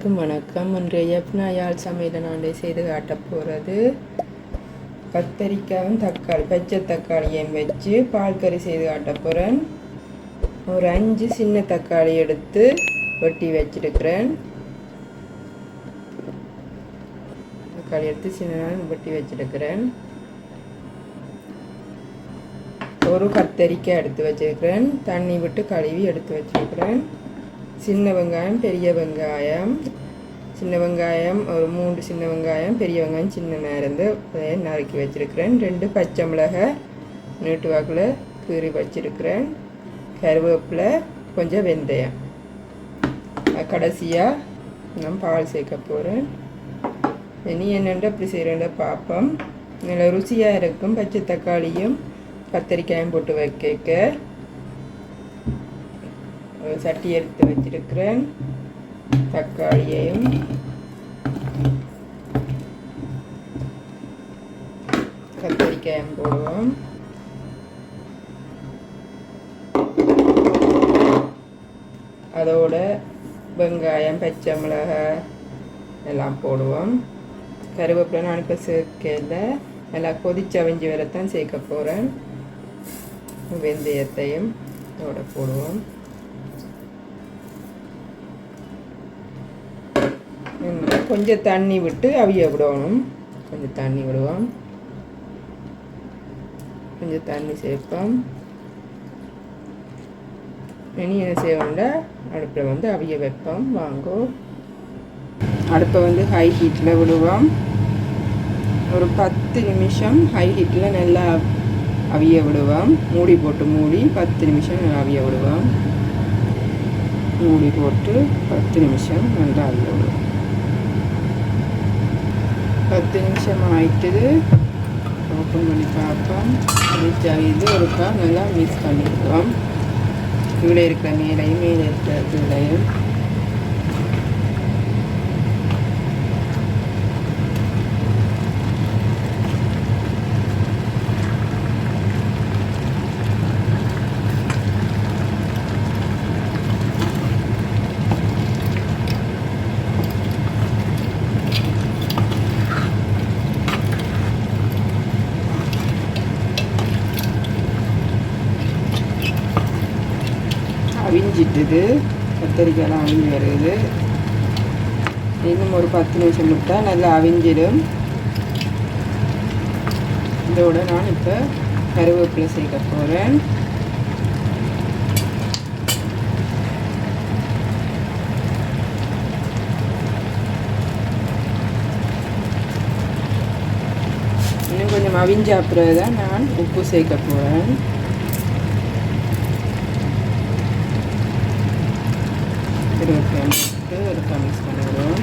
அனைவருக்கும் வணக்கம். இன்றைய யப்னா யாழ் சமையலை நான் செய்து காட்டப் போகிறது கத்தரிக்காயும் தக்காளி பச்சை தக்காளியும் வச்சு பால் கறி செய்து காட்டப் போகிறேன் ஒரு அஞ்சு சின்ன தக்காளி எடுத்து வெட்டி வச்சிருக்கிறேன். தக்காளி எடுத்து சின்ன வெட்டி வச்சிருக்கிறேன். ஒரு கத்தரிக்காய் எடுத்து வச்சிருக்கிறேன். தண்ணி விட்டு கழுவி எடுத்து வச்சிருக்கிறேன். சின்ன வெங்காயம் பெரிய வெங்காயம். சின்ன வெங்காயம் ஒரு மூன்று சின்ன வெங்காயம் பெரிய வெங்காயம் சின்ன நேரந்து நறுக்கி வச்சிருக்கிறேன். ரெண்டு பச்சை மிளகாய் நீட்டு வாக்கில் கீறி வச்சுருக்கிறேன். கருவேப்பில் கொஞ்சம் வெந்தயம். கடைசியாக நான் பால் சேர்க்க போகிறேன் இனி என்னென்ன அப்படி செய்கிறேன் பார்ப்போம். நல்லா ருசியாக இருக்கும். பச்சை தக்காளியும் கத்தரிக்காயும் போட்டு வைக்க. சட்டி எடுத்து வச்சிருக்கிறேன். தக்காளியையும். கத்தரிக்காயும் போடுவோம். அதோட வெங்காயம் பச்சை மிளகாய் எல்லாம் போடுவோம். கருவேப்பிலை நான் இப்போ சேர்க்கல. நல்லா கொதிச்சவஞ்சி வரத்தான் சேர்க்க போகிறேன் வெந்தயத்தையும் இதோட போடுவோம். கொஞ்சம் தண்ணி விட்டு அவிய விடணும். கொஞ்சம் தண்ணி விடுவோம். கொஞ்சம் தண்ணி சேர்ப்போம். இனி என்ன செய்வோம்னா அடுப்பில் வந்து அவிய வைப்போம். வாங்கோ. அடுப்பை வந்து ஹை ஹீட்டில் விடுவோம். ஒரு பத்து நிமிஷம் ஹை ஹீட்டில் நல்லா அவிய விடுவோம். மூடி போட்டு மூடி பத்து நிமிஷம் அவிய விடுவோம். மூடி போட்டு பத்து நிமிஷம் நல்லா அவிய விடுவோம். பத்து நிமிஷம் ஆயிட்டுது. ஓப்பன் பண்ணி பார்ப்போம் ரீச் ஆகிது. ஒருக்கா நல்லா மிக்ஸ் பண்ணிக்குவோம் கீழே இருக்கிற மேலையும் மேலே இருக்கிற அவிஞ்சிட்டுது. கத்தரிக்காயெலாம் அவிஞ்சு வருது. இன்னும் ஒரு பத்து நிமிஷம் விட்டால் நல்லா அவிஞ்சிடும். இதோட நான் இப்போ கருவேப்பிலை சேர்க்க போகிறேன் இன்னும் கொஞ்சம் அவிஞ்ச அப்புறம் தான் நான் உப்பு சேர்க்க போகிறேன் கருவேப்பிலை போட்டு ஒருக்கா மிக்ஸ் பண்ணிவிடுவோம்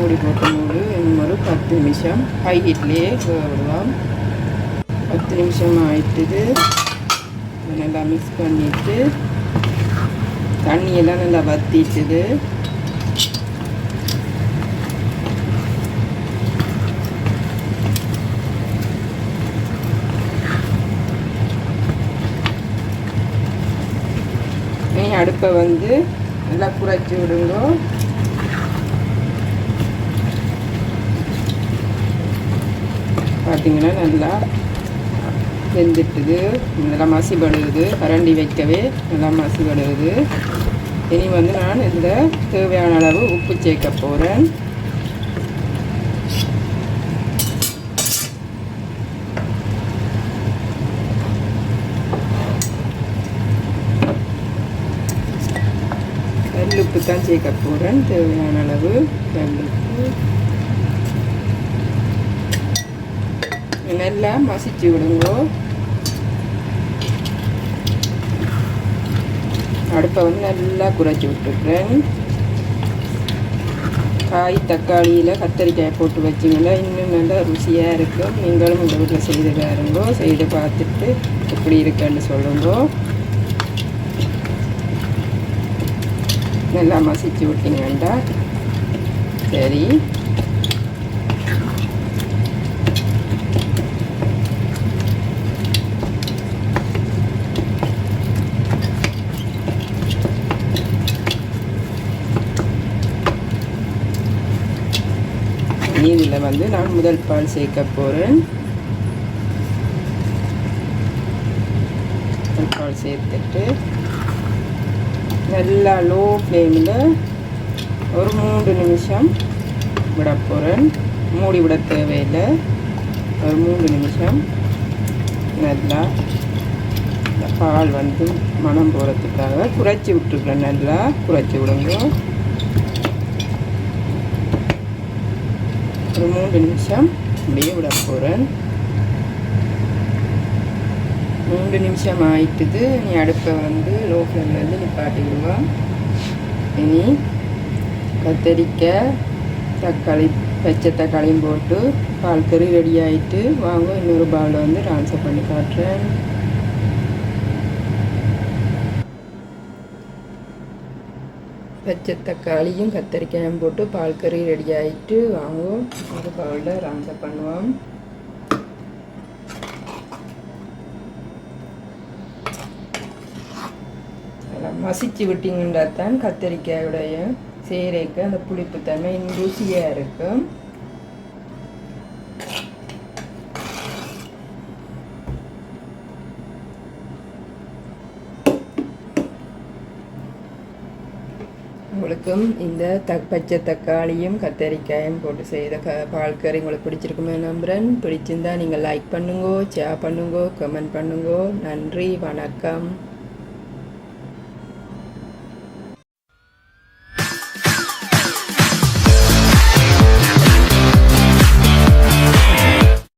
மூடி போட்டு இன்னும் ஒரு பத்து நிமிஷம். ஹை ஹீட்லேயே விடுவோம் பத்து நிமிஷம் ஆயிட்டுது. நல்லா மிக்ஸ் பண்ணிவிட்டு தண்ணியெல்லாம் நல்லா வத்திட்டுது. அடுப்பை வந்து நல்லா குறைச்சி விடுங்க. பார்த்தீங்கன்னா நல்லா வெந்துட்டுது. நல்லா மசிபடுது. கரண்டி வைக்கவே நல்லா மசிபடுது. இனி வந்து நான் இந்த தேவையான அளவு உப்பு சேர்க்க போகிறேன் கல்லுப்பு தான் சேர்க்க போகிறேன் தேவையான அளவு கல்லுப்பு நல்லா மசிச்சு விடுங்க அடுப்பை வந்து நல்லா குறைச்சி விட்டுருக்குறேன் காய் தக்காளியில் கத்தரிக்காய் போட்டு வச்சிங்கன்னா இன்னும் நல்லா ருசியாக இருக்கும் நீங்களும் இந்த வீட்டில் செய்து பாருங்கோ செய்து பார்த்துட்டு எப்படி இருக்குன்னு சொல்லுங்கோ நல்லா மசிச்சு விட்டிங்கண்டா சரி நீரில் வந்து நான் முதல் பால் சேர்க்க போகிறேன் முதல் பால் சேர்த்துட்டு நல்லா லோ ஃப்ளேமில் ஒரு மூன்று நிமிஷம் விட போகிறேன் மூடி விட தேவையில்லை. ஒரு மூன்று நிமிஷம் நல்லா இந்த பால் வந்து மனம் போகிறதுக்காக குறைச்சி விட்டுருக்கேன் நல்லா குறைச்சி விடுங்க. ஒரு மூணு நிமிஷம். அப்படியே விட போகிறேன் மூன்று நிமிஷம் ஆயிட்டுது. நீ அடுப்பை வந்து லோ ஃப்ளேம்லேருந்து நிப்பாட்டிடுவோம் இனி கத்தரிக்காய் தக்காளி பச்சை தக்காளியும் போட்டு பால் கறி ரெடி ஆகிட்டு வாங்க. இன்னொரு பாலில் வந்து ட்ரான்ஸ்ஃபர் பண்ணி காட்டுறேன். பச்சை தக்காளியும் கத்தரிக்காயும் போட்டு பால் கறி ரெடி ஆகிட்டு வாங்குவோம். ஒரு பவுலில் ட்ரான்ஸ்ஃபர் பண்ணுவோம். மசிச்சு விட்டிங்கன்னா தான் கத்தரிக்காயுடைய சேரைக்கு அந்த புளிப்பு தன்மை ருசியாக இருக்கும். உங்களுக்கும் இந்த த பச்சை தக்காளியும் கத்தரிக்காயும் போட்டு செய்த க பால் கறி உங்களுக்கு பிடிச்சிருக்குமே நம்புகிறேன் பிடிச்சிருந்தா நீங்கள் லைக் பண்ணுங்கோ ஷேர் பண்ணுங்கோ கமெண்ட் பண்ணுங்கோ. நன்றி வணக்கம்.